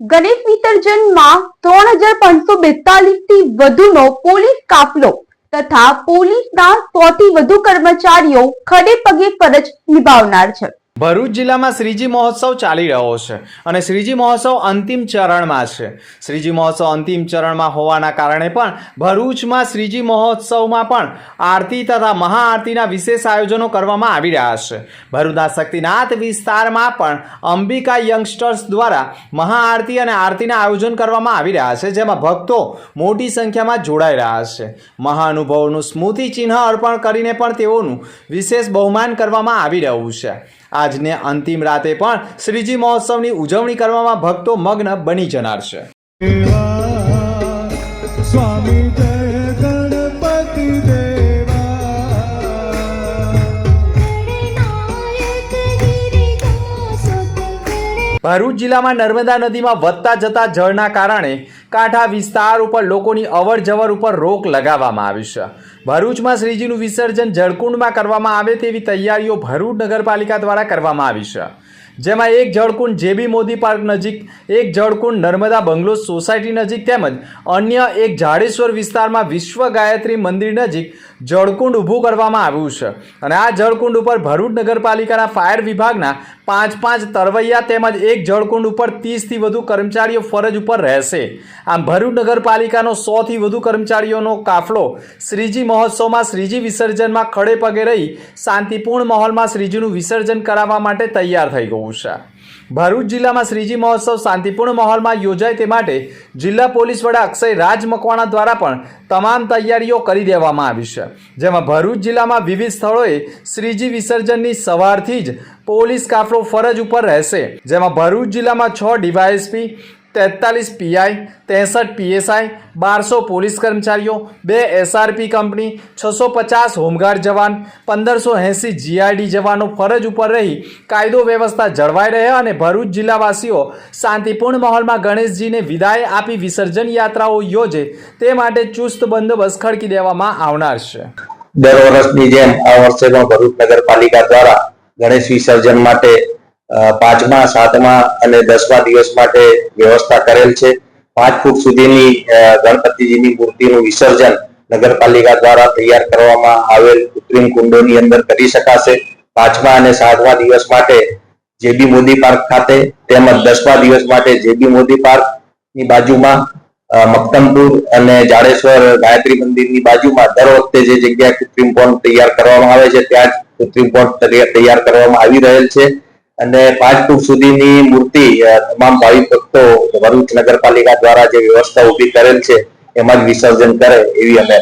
ગણેશ વિસર્જનમાં ત્રણ હજાર પાંચસો બેતાલીસથી વધુનો પોલીસ કાફલો તથા પોલીસના સો થી વધુ કર્મચારીઓ ખડે પગે ફરજ નિભાવનાર છે. ભરૂચ જિલ્લામાં શ્રીજી મહોત્સવ ચાલી રહ્યો છે અને શ્રીજી મહોત્સવ અંતિમ ચરણમાં છે. શ્રીજી મહોત્સવ અંતિમ ચરણમાં હોવાના કારણે પણ ભરૂચમાં શ્રીજી મહોત્સવમાં પણ આરતી તથા મહાઆરતીના વિશેષ આયોજનો કરવામાં આવી રહ્યા છે. ભરૂચના શક્તિનાથ વિસ્તારમાં પણ અંબિકા યંગસ્ટર્સ દ્વારા મહાઆરતી અને આરતીના આયોજન કરવામાં આવી રહ્યા છે, જેમાં ભક્તો મોટી સંખ્યામાં જોડાઈ રહ્યા છે. મહાનુભવોનું સ્મૃતિ ચિહ્ન અર્પણ કરીને પણ તેઓનું વિશેષ બહુમાન કરવામાં આવી રહ્યું છે. આજને અંતિમ રાતે પણ શ્રીજી મહોત્સવની ઉજવણી કરવામાં ભક્તો મગ્ન બની જનાર છે સ્વામી જય ગણપતિ દેવા. ભરૂચ જિલ્લામાં નર્મદા નદીમાં વધતા જતા જળના કારણે કાંઠા વિસ્તાર ઉપર લોકોની અવર જવર ઉપર રોક લગાવવામાં આવી છે. ભરૂચમાં શ્રીજીનું વિસર્જન જળકુંડમાં કરવામાં આવે તેવી તૈયારીઓ ભરૂચ નગરપાલિકા દ્વારા કરવામાં આવી છે. જેમાં એક જળકુંડ જેબી મોદી પાર્ક નજીક, એક જળકુંડ નર્મદા બંગલો સોસાયટી નજીક તેમજ અન્ય એક જાડેશ્વર વિસ્તારમાં વિશ્વ ગાયત્રી મંદિર નજીક જળકુંડ ઊભું કરવામાં આવ્યું છે. અને આ જળકુંડ ઉપર ભરૂચ નગરપાલિકાના ફાયર વિભાગના પાંચ પાંચ તરવૈયા તેમજ એક જળકુંડ ઉપર ત્રીસથી વધુ કર્મચારીઓ ફરજ ઉપર રહેશે. આમ ભરૂચ નગરપાલિકાનો સોથી વધુ કર્મચારીઓનો કાફલો શ્રીજી મહોત્સવમાં શ્રીજી વિસર્જનમાં ખડે પગે રહી શાંતિપૂર્ણ માહોલમાં શ્રીજીનું વિસર્જન કરાવવા માટે તૈયાર થઈ ગયું. છે. ભરૂચ જિલ્લામાં શ્રીજી મહોત્સવ શાંતિપૂર્ણ માહોલમાં યોજાય તે માટે જિલ્લા પોલીસ વડા અક્ષય રાજ મકવાણા દ્વારા પણ તમામ તૈયારીઓ કરી દેવામાં આવી છે. જેમાં ભરૂચ જિલ્લામાં વિવિધ સ્થળોએ શ્રીજી વિસર્જનની સવારથી જ પોલીસ કાફલો ફરજ ઉપર રહેશે. જેમાં ભરૂચ જિલ્લામાં છ ડીવાયએસપી તેતાલીસ પીઆઈ, ત્રેસઠ પીએસઆઈ, બારસો પોલીસ કર્મચારીઓ, બે એસઆરપી કંપની, છસો પચાસ હોમગાર્ડ જવાન, પંદરસો એંસી જીઆરડી જવાનો ફરજ ઉપર રહી કાયદો વ્યવસ્થા જળવાઈ રહે અને ભરૂચ જિલ્લાવાસીઓ શાંતિપૂર્ણ માહોલમાં ગણેશજીને વિદાય આપી વિસર્જન યાત્રાઓ યોજે તે માટે ચુસ્ત બંદોબસ્ત ખડકી દેવામાં આવનાર છે. દર વર્ષની જેમ આ વર્ષે ભરૂચ નગરપાલિકા દ્વારા ગણેશ વિસર્જન માટે પાંચમા, સાતમા અને દસમા દિવસ માટે વ્યવસ્થા કરેલ છે. પાંચ ફૂટ સુધીની ગણપતિજીની મૂર્તિનું વિસર્જન નગરપાલિકા દ્વારા તૈયાર કરવામાં આવેલ કૃત્રિમ કુંડોની અંદર કરી શકાશે. પાંચમા અને સાતમા દિવસ માટે જેબી મોદી પાર્ક ખાતે તેમજ દસમા દિવસ માટે જેબી મોદી પાર્કની બાજુમાં મક્તમપુર અને જાડેશ્વર ગાયત્રી મંદિરની બાજુમાં દર વખતે જે જગ્યાએ કૃત્રિમ પોન્ટ તૈયાર કરવામાં આવે છે, ત્યાં જ કૃત્રિમ પોન્ટ તૈયાર કરવામાં આવી રહેલ છે. અને પાંચ ફૂટ સુધીની મૂર્તિ તમામ ભાવિક ભક્તો ભરૂચ નગરપાલિકા દ્વારા જે વ્યવસ્થા ઊભી કરેલ છે, એમાં જ વિસર્જન કરે એવી અમે